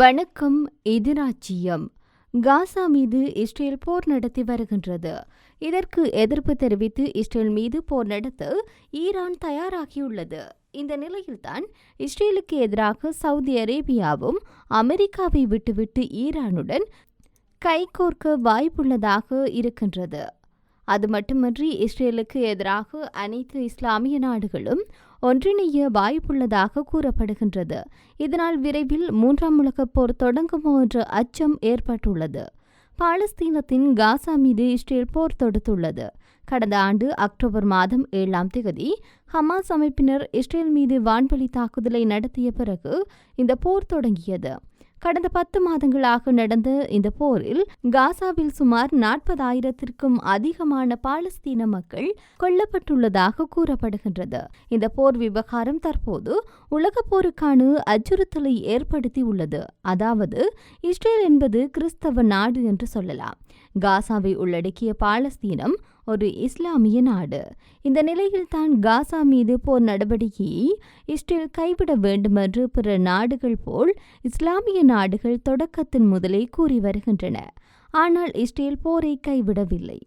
வணக்கம் எதிராச்சியம் காசா மீது இஸ்ரேல் போர் நடத்தி வருகின்றது. இதற்கு எதிர்ப்பு தெரிவித்து இஸ்ரேல் மீது போர் நடத்த ஈரான் தயாராகியுள்ளது. இந்த நிலையில்தான் இஸ்ரேலுக்கு எதிராக சவுதி அரேபியாவும் அமெரிக்காவை விட்டுவிட்டு ஈரானுடன் கைகோர்க்க வாய்ப்புள்ளதாக இருக்கின்றது. அது மட்டுமன்றி இஸ்ரேலுக்கு எதிராக அனைத்து இஸ்லாமிய நாடுகளும் ஒன்றிணைய வாய்ப்புள்ளதாக கூறப்படுகின்றது. இதனால் விரைவில் மூன்றாம் உலகப் போர் தொடங்குமோ என்ற அச்சம் ஏற்பட்டுள்ளது. பாலஸ்தீனத்தின் காசா மீது இஸ்ரேல் போர் தொடுத்துள்ளது. கடந்த ஆண்டு அக்டோபர் மாதம் ஏழாம் தேதி ஹமாஸ் அமைப்பினர் இஸ்ரேல் மீது வான்வழி தாக்குதலை நடத்திய பிறகு இந்த போர் தொடங்கியது. கடந்த பத்து மாதங்களாக நடந்த இந்த போரில் காசாவில் சுமார் நாற்பதாயிரத்திற்கும் அதிகமான பாலஸ்தீன மக்கள் கொல்லப்பட்டுள்ளதாக கூறப்படுகின்றது. இந்த போர் விவகாரம் தற்போது உலகப் போருக்கான அச்சுறுத்தலை ஏற்படுத்தியுள்ளது. அதாவது இஸ்ரேல் என்பது கிறிஸ்தவ நாடு என்று சொல்லலாம். காசாவை உள்ளடக்கிய பாலஸ்தீனம் ஒரு இஸ்லாமிய நாடு. இந்த நிலையில்தான் காசா மீது போர் நடவடிக்கையை இஸ்ரேல் கைவிட வேண்டுமென்று பிற நாடுகள் போல் இஸ்லாமிய நாடுகள் தொடக்கத்தின் முதலே கூறி வருகின்றன. ஆனால் இஸ்ரேல் போரை கைவிடவில்லை.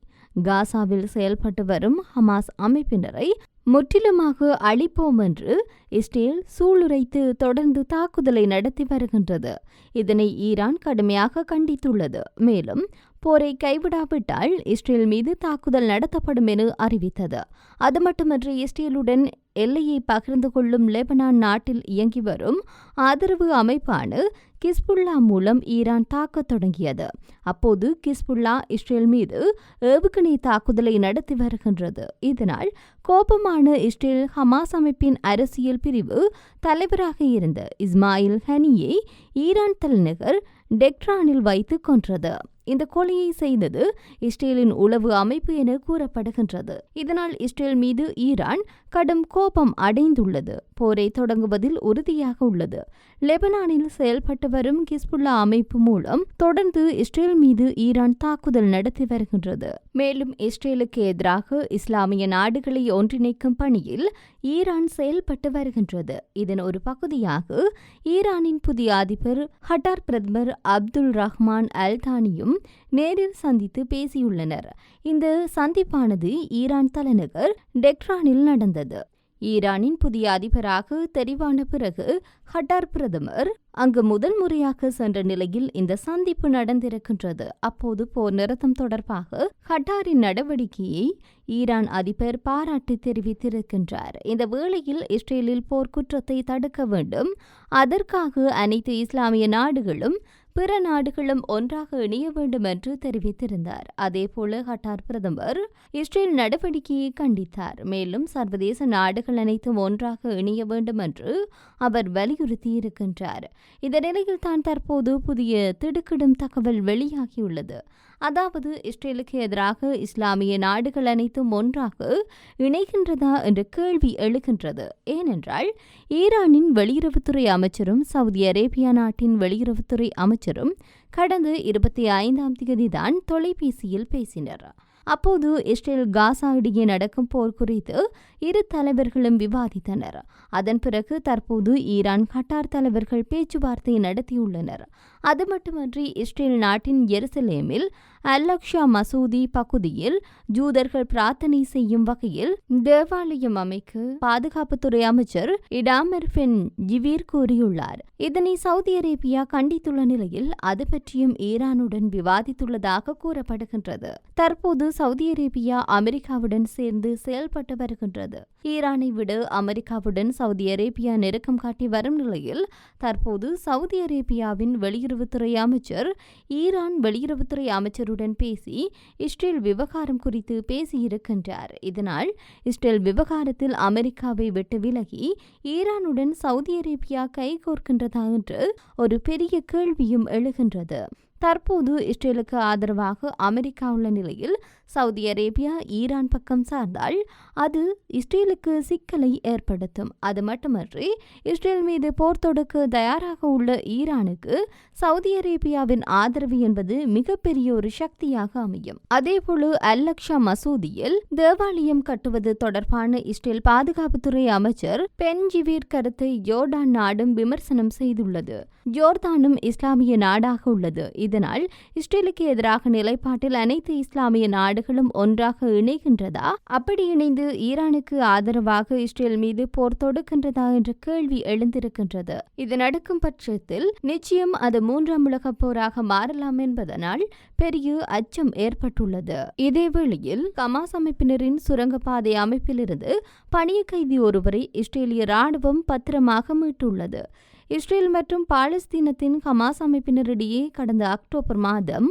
காசாவில் செயல்பட்டு வரும் ஹமாஸ் அமைப்பினரை முற்றிலுமாக அழிப்போம் என்று இஸ்ரேல் சூளுரைத்து தொடர்ந்து தாக்குதலை நடத்தி வருகின்றது. இதனை ஈரான் கடுமையாக கண்டித்துள்ளது. மேலும் போரை கைவிடாவிட்டால் இஸ்ரேல் மீது தாக்குதல் நடத்தப்படும் என அறிவித்தது. அது மட்டுமன்றி இஸ்ரேலுடன் எல்லையை பகிர்ந்து கொள்ளும் லெபனான் நாட்டில் இயங்கி வரும் ஆதரவு அமைப்பான கிஸ்புல்லா மூலம் ஈரான் தாக்கத் தொடங்கியது. அப்போது கிஸ்புல்லா இஸ்ரேல் மீது ஏவுகணை தாக்குதலை நடத்தி வருகின்றது. இதனால் கோபமான இஸ்ரேல் ஹமாஸ் அமைப்பின் அரசியல் பிரிவு தலைவராக இருந்த இஸ்மாயில் ஹனியை ஈரான் தலைநகர் டெக்ரானில் வைத்து கொன்றது. இந்த கொலையை செய்தது இஸ்ரேலின் உளவு அமைப்பு என கூறப்படுகின்றது. இதனால் இஸ்ரேல் மீது ஈரான் கடும் கோபம் அடைந்துள்ளது. போரை தொடங்குவதில் உறுதியாக உள்ளது. லெபனானில் செயல்பட்டு வரும் கிஸ்புல்லா அமைப்பு மூலம் தொடர்ந்து இஸ்ரேல் மீது ஈரான் தாக்குதல் நடத்தி வருகின்றது. மேலும் இஸ்ரேலுக்கு எதிராக இஸ்லாமிய நாடுகளை ஒன்றிணைக்கும் பணியில் ஈரான் செயல்பட்டு வருகின்றது. இதன் ஒரு பகுதியாக ஈரானின் புதிய அதிபர் ஹட்டார் பிரதமர் அப்துல் ரஹ்மான் அல்தானியும் நேரில் சந்தித்து பேசியுள்ளனர். இந்த சந்திப்பானது ஈரான் தலைநகர் டெக்ரானில் நடந்தது. ஈரானின் புதிய அதிபராக தெரிவான பிறகு ஹட்டார் பிரதமர் அங்கு முதல் முறையாக சென்ற நிலையில் இந்த சந்திப்பு நடந்திருக்கின்றது. அப்போது போர் நிறுத்தம் தொடர்பாக ஹட்டாரின் நடவடிக்கையை ஈரான் அதிபர் பாராட்டு தெரிவித்திருக்கின்றார். இந்த வேளையில் இஸ்ரேலில் போர்க்குற்றத்தை தடுக்க வேண்டும். அதற்காக அனைத்து இஸ்லாமிய நாடுகளும் பிற நாடுகளும் ஒன்றாக இணைய வேண்டும் என்று தெரிவித்திருந்தார். அதேபோல ஹட்டார் பிரதமர் இஸ்ரேல் நடவடிக்கையை கண்டித்தார். மேலும் சர்வதேச நாடுகள் அனைத்தும் ஒன்றாக இணைய வேண்டும் என்று அவர் வலியுறுத்தியிருக்கின்றார். இந்த நிலையில் தான் தற்போது புதிய திடுக்கிடும் தகவல் வெளியாகியுள்ளது. அதாவது இஸ்ரேலுக்கு எதிராக இஸ்லாமிய நாடுகள் அனைத்தும் ஒன்றாக இணைகின்றதா என்ற கேள்வி எழுகின்றது. ஏனென்றால் ஈரானின் வெளியுறவுத்துறை அமைச்சரும் சவுதி அரேபியா நாட்டின் வெளியுறவுத்துறை அமைச்சரும் கடந்த இருபத்தி ஐந்தாம் தேதிதான் தொலைபேசியில் பேசினர். அப்போது இஸ்ரேல் காசா இடையே நடக்கும் போர் குறித்து இரு தலைவர்களும் விவாதித்தனர். அதன் பிறகு தற்போது ஈரான் கட்டார் தலைவர்கள் பேச்சுவார்த்தை நடத்தியுள்ளனர். அது மட்டுமன்றி இஸ்ரேல் நாட்டின் எருசலேமில் அல்லக்ஷா மசூதி பகுதியில் ஜூதர்கள் பிரார்த்தனை செய்யும் வகையில் தேவாலயம் அமைக்க பாதுகாப்புத்துறை அமைச்சர் இடாமர் ஃபென் ஜிவீர் கூறியுள்ளார். இதனை சவுதி அரேபியா கண்டித்துள்ள நிலையில் அது பற்றியும் ஈரானுடன் விவாதித்துள்ளதாக கூறப்படுகின்றது. தற்போது சவுதி அரேபியா அமெரிக்காவுடன் சேர்ந்து செயல்பட்டு வருகின்றது. ஈரானை விட அமெரிக்காவுடன் சவுதி அரேபியா நெருக்கம் காட்டி வரும் நிலையில் தற்போது சவுதி அரேபியாவின் வெளியுறவுத்துறை அமைச்சர் ஈரான் வெளியுறவுத்துறை அமைச்சருடன் பேசி இஸ்ரேல் விவகாரம் குறித்து பேசியிருக்கின்றார். இதனால் இஸ்ரேல் விவகாரத்தில் அமெரிக்காவை விட்டு விலகி ஈரானுடன் சவுதி அரேபியா கைகோர்க்கின்றதா என்று ஒரு பெரிய கேள்வியும் எழுகின்றது. தற்போது இஸ்ரேலுக்கு ஆதரவாக அமெரிக்கா உள்ள நிலையில் சவுதி அரேபியா ஈரான் பக்கம் சார்ந்தால் அது இஸ்ரேலுக்கு சிக்கலை ஏற்படுத்தும். அது மட்டுமன்றி இஸ்ரேல் மீது போர் தொடுக்க தயாராக உள்ள ஈரானுக்கு சவுதி அரேபியாவின் ஆதரவு என்பது மிகப்பெரிய ஒரு சக்தியாக அமையும். அதேபோல அல்லக்ஷா மசூதியில் தேவாலயம் கட்டுவது தொடர்பான இஸ்ரேல் பாதுகாப்புத்துறை அமைச்சர் பென்ஜிவீர் கருத்தை ஜோர்டான் நாடும் விமர்சனம் செய்துள்ளது. ஜோர்தானும் இஸ்லாமிய நாடாக உள்ளது. இதனால் இஸ்ரேலுக்கு எதிராக நிலைப்பாட்டில் அனைத்து இஸ்லாமிய நாடுகளும் ஒன்றாக இணைகின்றதா? அப்படி இணைந்து ஈரானுக்கு ஆதரவாக இஸ்ரேல் மீது போர் தொடுக்கின்றதா என்ற கேள்வி எழுந்திருக்கின்றது. இது நடக்கும் பட்சத்தில் நிச்சயம் அது மூன்றாம் உலகப் போராக மாறலாம் என்பதனால் பெரிய அச்சம் ஏற்பட்டுள்ளது. இதேவேளையில் கமாஸ் அமைப்பினரின் சுரங்கப்பாதை அமைப்பிலிருந்து பணிய கைதி ஒருவரை இஸ்ரேலிய ராணுவம் பத்திரமாக மீட்டுள்ளது. இஸ்ரேல் மற்றும் பாலஸ்தீனத்தின் ஹமாஸ் அமைப்பினரிடையே கடந்த அக்டோபர் மாதம்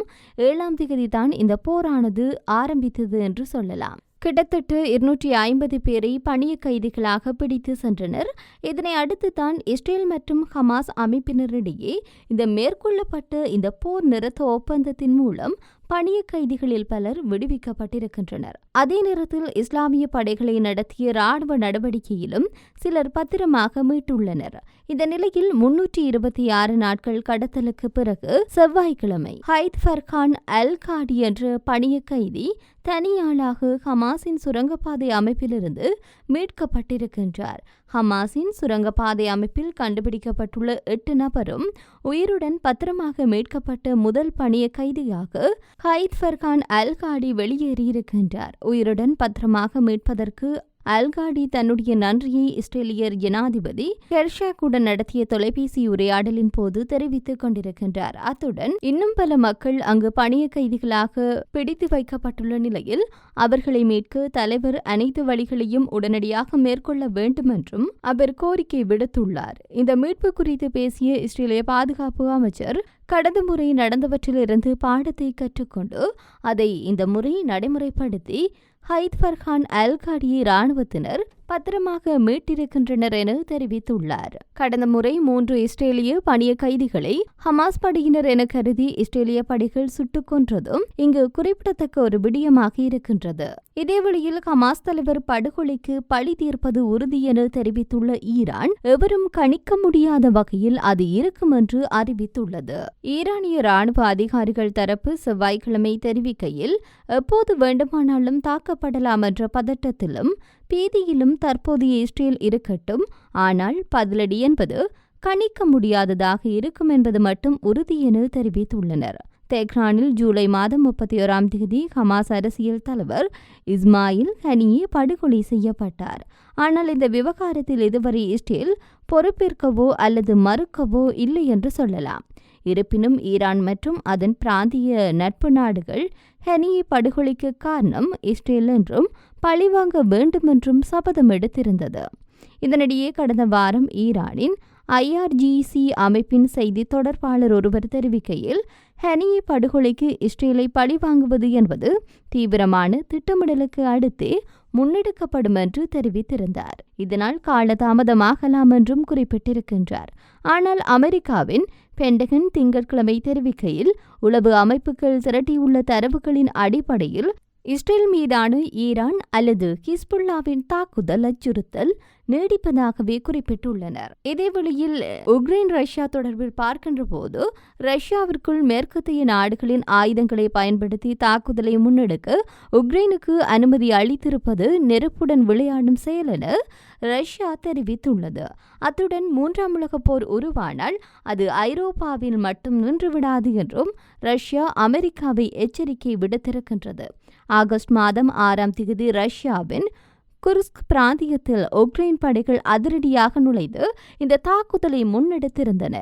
ஏழாம் தேதி தான் இந்த போரானது ஆரம்பித்தது என்று சொல்லலாம். கிட்டத்தட்ட இருநூற்றி ஐம்பது பேரை பணிய கைதிகளாக பிடித்து சென்றனர். இதனை அடுத்து தான் இஸ்ரேல் மற்றும் ஹமாஸ் அமைப்பினரிடையே இந்த மேற்கொள்ளப்பட்ட இந்த போர் நிறுத்த ஒப்பந்தத்தின் மூலம் பணிய கைதிகளில் பலர் விடுவிக்கப்பட்டிருக்கின்றனர். அதே நேரத்தில் இஸ்லாமிய படைகளை நடத்திய ராணுவ நடவடிக்கையிலும் சிலர் பத்திரமாக மீட்டுள்ளனர். இந்த நிலையில் முன்னூற்றி இருபத்தி ஆறு நாட்கள் கடத்தலுக்கு பிறகு செவ்வாய்க்கிழமை ஹைத் ஃபர்கான் அல் காடி என்ற பணிய கைதி தனியாளாக ஹமாஸின் சுரங்கப்பாதை அமைப்பிலிருந்து மீட்கப்பட்டிருக்கின்றார். ஹமாஸின் சுரங்கப்பாதை அமைப்பில் கண்டுபிடிக்கப்பட்டுள்ள எட்டு நபரும் உயிருடன் பத்திரமாக மீட்கப்பட்ட முதல் பணிய கைதியாக ஹைத் ஃபர்கான் அல்காடி வெளியேறியிருக்கின்றார். உயிருடன் பத்திரமாக மீட்பதற்கு அல்காடி தன்னுடைய நன்றியை இஸ்ரேலியர் ஜனாதிபதி ஹெர்ஷாக்குடன் நடத்திய தொலைபேசி உரையாடலின் போது தெரிவித்துக் கொண்டிருக்கின்றார். அத்துடன் இன்னும் பல மக்கள் அங்கு பணிய கைதிகளாக பிடித்து வைக்கப்பட்டுள்ள நிலையில் அவர்களை மீட்க தலைவர் அனைத்து வழிகளையும் உடனடியாக மேற்கொள்ள வேண்டும் என்றும் அவர் கோரிக்கை விடுத்துள்ளார். இந்த மீட்பு குறித்து பேசிய இஸ்ரேலிய பாதுகாப்பு அமைச்சர் கடந்த முறை நடந்தவற்றிலிருந்து பாடத்தை கற்றுக்கொண்டு அதை இந்த முறை நடைமுறைப்படுத்தி ஹைத் ஃபர்ஹான் அல்காடியை இராணுவத்தினர் பத்திரமாக மீட்டிருக்கின்றனர் என தெரிவித்துள்ளார். கடந்த முறை மூன்று இஸ்ரேலிய பணிய கைதிகளை ஹமாஸ் படையினர் என கருதி இஸ்ரேலிய படைகள் சுட்டுக் கொன்றதும் இங்கு குறிப்பிடத்தக்க ஒரு விடயமாக இருக்கின்றது. இதேவேளையில் ஹமாஸ் தலைவர் படுகொலைக்கு பழி தீர்ப்பது உறுதி என தெரிவித்துள்ள ஈரான் எவரும் கணிக்க முடியாத வகையில் அது இருக்கும் என்று அறிவித்துள்ளது. ஈரானிய ராணுவ அதிகாரிகள் தரப்பு செவ்வாய்க்கிழமை தெரிவிக்கையில் எப்போது வேண்டுமானாலும் தாக்கப்படலாம் என்ற பதட்டத்திலும் பீதியிலும் தற்போதைய இஸ்ரேல் இருக்கட்டும். ஆனால் பதிலடி என்பது கணிக்க முடியாததாக இருக்கும் என்பது மட்டும் உறுதி என தெரிவித்துள்ளனர். தெஹ்ரானில் ஜூலை மாதம் முப்பத்தி ஓராம் தேதி ஹமாஸ் அரசியல் தலைவர் இஸ்மாயில் ஹனியே படுகொலை செய்யப்பட்டார். ஆனால் இந்த விவகாரத்தில் இதுவரை இஸ்ரேல் பொறுப்பேற்கவோ அல்லது மறுக்கவோ இல்லை என்று சொல்லலாம். இருப்பினும் ஈரான் மற்றும் அதன் பிராந்திய நட்பு நாடுகள் ஹெனியை படுகொலைக்கு காரணம் இஸ்ரேல் என்றும் பழிவாங்க வேண்டுமென்றும் சபதம் எடுத்திருந்தது. இதனிடையே கடந்த வாரம் ஈரானின் ஐஆர்ஜிசி அமைப்பின் செய்தி தொடர்பாளர் ஒருவர் தெரிவிக்கையில் ஹெனியை படுகொலைக்கு இஸ்ரேலை பழிவாங்குவது என்பது தீவிரமான திட்டமிடலுக்கு அடுத்தே முன்னெடுக்கப்படும் என்று தெரிவித்திருந்தார். இதனால் காலதாமதமாகலாம் என்றும் குறிப்பிட்டிருக்கின்றார். ஆனால் அமெரிக்காவின் பென்டகன் திங்கட்கிழமை தெரிவிக்கையில் உளவு அமைப்புகள் திரட்டியுள்ள தரவுகளின் அடிப்படையில் இஸ்ரேல் மீதான ஈரான் அல்லது ஹிஸ்புல்லாவின் தாக்குதல் அச்சுறுத்தல் நீடிப்பதாகவே குறிப்பிட்டுள்ளனர். இதேவேளையில் உக்ரைன் ரஷ்யா தொடர்பில் பார்க்கின்ற போது ரஷ்யாவிற்குள் மேற்கத்திய நாடுகளின் ஆயுதங்களை பயன்படுத்தி தாக்குதலை முன்னெடுக்க உக்ரைனுக்கு அனுமதி அளித்திருப்பது நெருப்புடன் விளையாடும் செயல் என ரஷ்யா தெரிவித்துள்ளது. அத்துடன் மூன்றாம் உலக போர் உருவானால் அது ஐரோப்பாவில் மட்டும் நின்றுவிடாது என்றும் ரஷ்யா அமெரிக்காவை எச்சரிக்கை விடுத்திருக்கின்றது. ஆகஸ்ட் மாதம் ஆறாம் தேதி ரஷ்யாவின் குர்ஸ்க் பிராந்தியத்தில் உக்ரைன் படைகள் அதிரடியாக நுழைந்து இந்த தாக்குதலை முன்னெடுத்திருந்தன.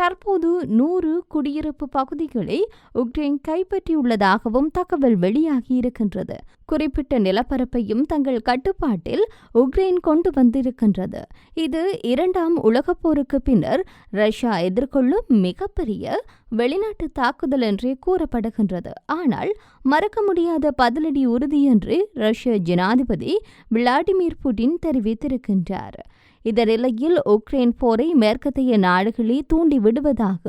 தற்போது நூறு குடியிருப்பு பகுதிகளை உக்ரைன் கைப்பற்றியுள்ளதாகவும் தகவல் வெளியாகியிருக்கின்றது குறிப்பிட்ட நிலப்பரப்பையும் தங்கள் கட்டுப்பாட்டில் உக்ரைன் கொண்டு வந்திருக்கின்றது. இது இரண்டாம் உலகப் போருக்கு பின்னர் ரஷ்யா எதிர்கொள்ளும் மிகப்பெரிய வெளிநாட்டு தாக்குதல் என்றே கூறப்படுகின்றது. ஆனால் மறக்க முடியாத பதிலடி உறுதி என்று ரஷ்ய ஜனாதிபதி விளாடிமிர் புடின் தெரிவித்திருக்கின்றார். இந்த நிலையில் உக்ரைன் போரை மேற்கத்திய நாடுகளே தூண்டி விடுவதாக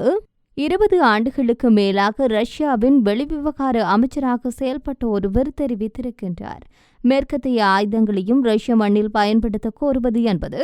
இருபது ஆண்டுகளுக்கு மேலாக ரஷ்யாவின் வெளிவிவகார அமைச்சராக செயல்பட்ட ஒருவர் தெரிவித்திருக்கின்றார். மேற்கத்திய ஆயுதங்களையும் ரஷ்ய மண்ணில் பயன்படுத்த கோருவது என்பது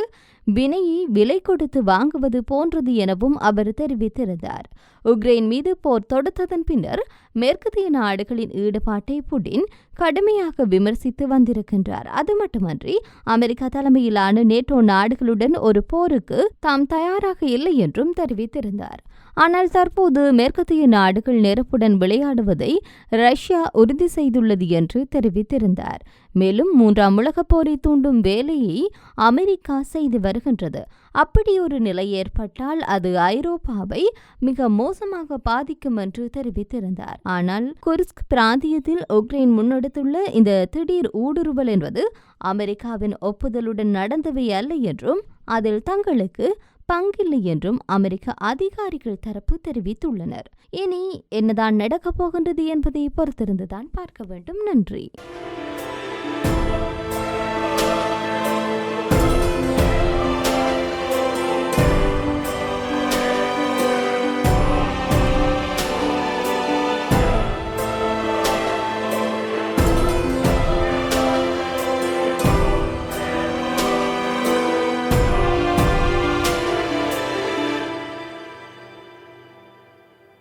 வினையை விலை கொடுத்து வாங்குவது போன்றது எனவும் அவர் தெரிவித்திருந்தார். உக்ரைன் மீது போர் தொடுத்ததன் பின்னர் மேற்கத்திய நாடுகளின் ஈடுபாட்டை புடின் கடுமையாக விமர்சித்து வந்திருக்கின்றார். அது மட்டுமன்றி அமெரிக்கா தலைமையிலான நேட்டோ நாடுகளுடன் ஒரு போருக்கு தாம் தயாராக இல்லை என்றும் தெரிவித்திருந்தார். ஆனால் தற்போது மேற்கத்திய நாடுகள் நெருப்புடன் விளையாடுவதை ரஷ்யா உறுதி செய்துள்ளது என்று தெரிவித்திருந்தார். மேலும் மூன்றாம் உலகப் போரை தூண்டும் வேலையை அமெரிக்கா செய்து வருகின்றது. அப்படி ஒரு நிலை ஏற்பட்டால் அது ஐரோப்பாவை மிக மோசமாக பாதிக்கும் என்று தெரிவித்திருந்தார். ஆனால் குர்ஸ்க் பிராந்தியத்தில் உக்ரைன் முன்னெடுத்துள்ள இந்த திடீர் ஊடுருவல் என்பது அமெரிக்காவின் ஒப்புதலுடன் நடந்தவை அல்ல என்றும் அதில் தங்களுக்கு பங்கில்லை என்றும் அமெரிக்க அதிகாரிகள் தரப்பு தெரிவித்துள்ளனர். இனி என்னதான் நடக்கப் போகின்றது என்பதை பொறுத்திருந்துதான் பார்க்க வேண்டும். நன்றி.